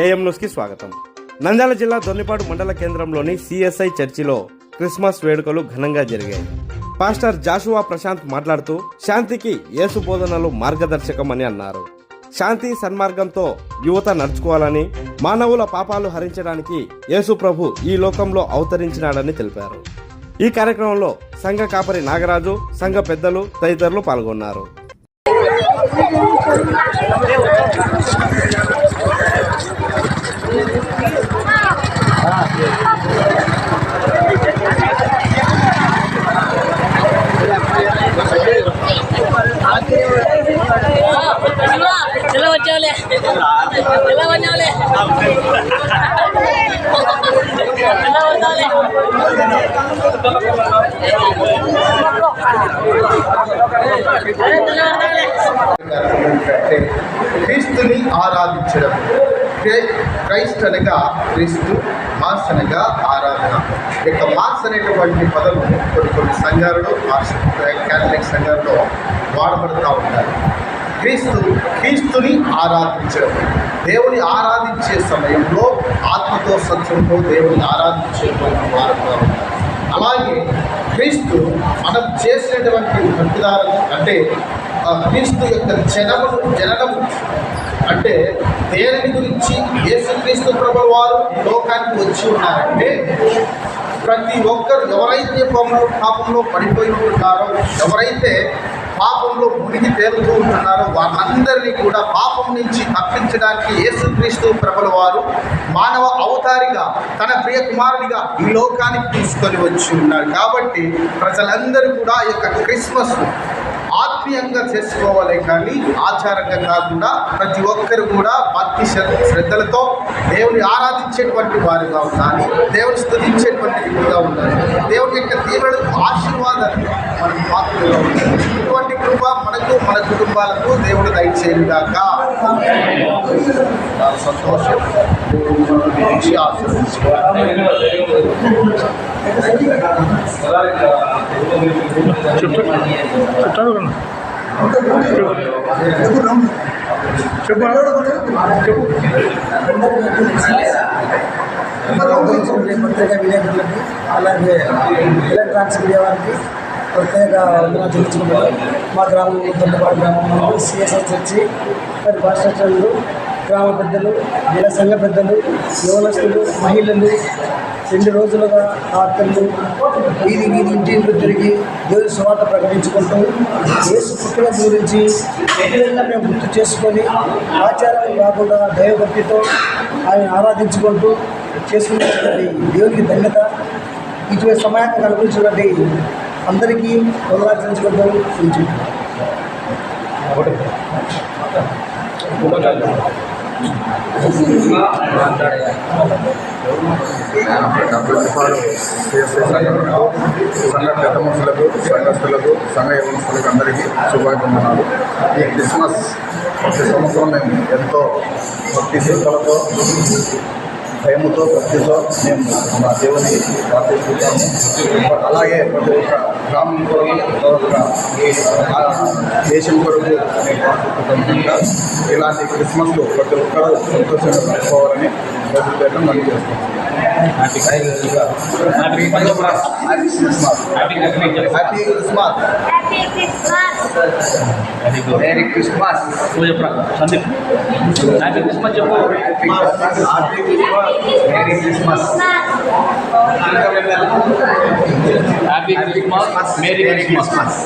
AM న్యూస్కి స్వాగతం. నంద్యాల జిల్లా దొన్నిపాడు మండల కేంద్రంలోని సిఎస్ఐ చర్చిలో క్రిస్మస్ వేడుకలు ఘనంగా జరిగాయి. పాస్టర్ జాషువా ప్రశాంత్ మాట్లాడుతూ శాంతికి యేసు బోధనలు మార్గదర్శకం అని అన్నారు. శాంతి సన్మార్గంతో యువత నడుచుకోవాలని మానవుల పాపాలు హరించడానికి యేసు ప్రభు ఈ లోకంలో అవతరించినాడని తెలిపారు. ఈ కార్యక్రమంలో సంఘ కాపరి నాగరాజు సంఘ పెద్దలు తదితరులు పాల్గొన్నారు. ఎలా వచ్చావులే? ఎలా వచ్చావులే ఎలా వచ్చావులే ఏంటంటే క్రీస్తుని ఆరాధించడం. క్రైస్ట్ అనగా క్రీస్తు మాస్ అనగా ఆరాధన. ఇక మాస్ అనేటువంటి పదం కొన్ని కొన్ని సంఘాలలో మాస్ క్యాథలిక్ సంఘాలలో వాడబడుతూ ఉంటారు. క్రీస్తు క్రీస్తుని ఆరాధించడం. దేవుని ఆరాధించే సమయంలో ఆత్మతో సత్యంతో దేవుని ఆరాధించేటువంటి వారుగా ఉంటారు అలాగే క్రీస్తు మనం చేసినటువంటి భక్తిదారము అంటే క్రీస్తు యొక్క జనమును జననము అంటే దేని గురించి? యేసుక్రీస్తు ప్రభు వారు లోకానికి వచ్చి ఉన్నారంటే ప్రతి ఒక్కరు ఎవరైతే పాపంలో పాపంలో పడిపోయి ఉంటారో ఎవరైతే పాపంలో మునిగి తేలుతూ ఉంటున్నారో. వారందరినీ కూడా పాపం నుంచి తప్పించడానికి యేసుక్రీస్తు ప్రభుల వారు మానవ అవతారిగా తన ప్రియ కుమారుడిగా ఈ లోకానికి తీసుకొని వచ్చి ఉన్నారు. కాబట్టి ప్రజలందరూ కూడా ఈ యొక్క క్రిస్మస్ ఆత్మీయంగా చేసుకోవాలి కానీ ఆచారంగా కాకుండా ప్రతి ఒక్కరు కూడా భక్తి శ్రద్ధలతో దేవుని ఆరాధించేటువంటి వారుగా ఉండాలి. దేవుని స్థుతించేటువంటి వారుగా ఉండాలి. దేవుని యొక్క తీవ్ర ఆశీర్వాదాన్ని మనం పాత్రగా ఉండాలి. కుటుంబాలకు దేవుడు దయచేయుగాక చాలా సంతోషం. దేవుడు విలేకరులకి అలాగే ఎలక్ట్రానిక్స్ మీడియా వారికి ప్రత్యేక వందనాలు మా గ్రామంలో దొండపాడు గ్రామంలో సిఎస్ఐ చర్చి మరి గ్రామ పెద్దలు జిల్లా సంఘ పెద్దలు యువనస్తులు మహిళలు రెండు రోజులుగా ఆర్తలు వీధి వీధి ఇంటి ఇంటి తిరిగి దేవుని సువార్త ప్రకటించుకుంటూ యేసు పుట్టిన గురించి ఎప్పుడైనా మేము గుర్తు చేసుకొని ఆచారాలు కాకుండా దైవభక్తితో ఆయన ఆరాధించుకుంటూ చేసుకున్నటువంటి దేవునికి ధన్యత. ఇటువంటి సమయాన్ని కల్పించినటువంటి అందరికీ సిఎస్ఐ సంఘంలో సంఘ పెద్ద మనుషులకు సంఘస్థులకు సంఘ యవనస్తులకు అందరికీ శుభాకాంక్షలు ఈ క్రిస్మస్ ప్రతి సంవత్సరం మేము ఎంతో భక్తి శ్రద్ధలతో భయముతో భక్తితో మేము మా దేవుని ప్రార్థిస్తున్నాము అలాగే ప్రతి ఒక్క గ్రామం కొరకు ప్రతి ఒక్క దేశం కొరకు మేము ప్రార్థిస్తున్నాం ఇలాంటి క్రిస్మస్ ప్రతి ఒక్కరూ సంతోషంగా జరుపుకోవాలని ప్రభుత్వం మనం చేస్తున్నాం happy Christmas happy Christmas happy Christmas merry Christmas Sandeep happy Christmas చెప్పు merry Christmas happy Christmas merry Christmas